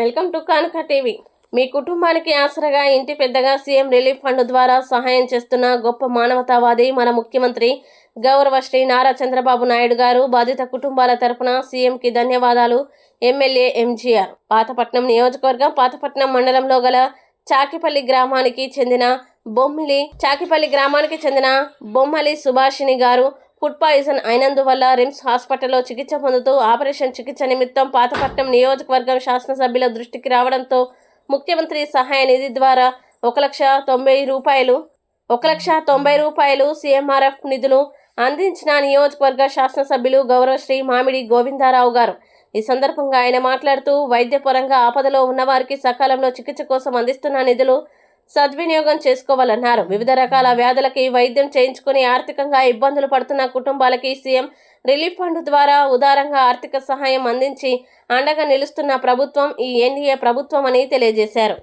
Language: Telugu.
Welcome to Kanuka TV. మీ కుటుంబానికి ఆసరగా ఇంటి పెద్దగా సీఎం రిలీఫ్ ఫండ్ ద్వారా సహాయం చేస్తున్న గొప్ప మానవతావాది మన ముఖ్యమంత్రి గౌరవ శ్రీ నారా చంద్రబాబు నాయుడు గారు బాధిత కుటుంబాల తరపున సీఎంకి ధన్యవాదాలు. ఎమ్మెల్యే ఎంజీఆర్. పాతపట్నం నియోజకవర్గం పాతపట్నం మండలంలో గల చాకిపల్లి గ్రామానికి చెందిన బొమ్మిలి చాకిపల్లి గ్రామానికి చెందిన బొమ్మలి సుభాషిణి గారు ఫుడ్ పాయిజన్ అయినందువల్ల రిమ్స్ హాస్పిటల్లో చికిత్స పొందుతూ ఆపరేషన్ చికిత్స నిమిత్తం పాతపట్నం నియోజకవర్గం శాసనసభ్యుల దృష్టికి రావడంతో ముఖ్యమంత్రి సహాయ నిధి ద్వారా ఒక లక్ష తొంభై రూపాయలు ఒక లక్ష తొంభై రూపాయలు సీఎంఆర్ఎఫ్ నిధులు అందించిన నియోజకవర్గ శాసనసభ్యులు గౌరవశ్రీ మామిడి గోవిందారావు గారు. ఈ సందర్భంగా ఆయన మాట్లాడుతూ వైద్యపరంగా ఆపదలో ఉన్నవారికి సకాలంలో చికిత్స కోసం అందిస్తున్న నిధులు సద్వినియోగం చేసుకోవాలన్నారు. వివిధ రకాల వ్యాధులకి వైద్యం చేయించుకుని ఆర్థికంగా ఇబ్బందులు పడుతున్న కుటుంబాలకి సీఎం రిలీఫ్ ఫండ్ ద్వారా ఉదారంగా ఆర్థిక సహాయం అందించి అండగా నిలుస్తున్న ప్రభుత్వం ఈ ఎన్డీఏ ప్రభుత్వం అని తెలియజేశారు.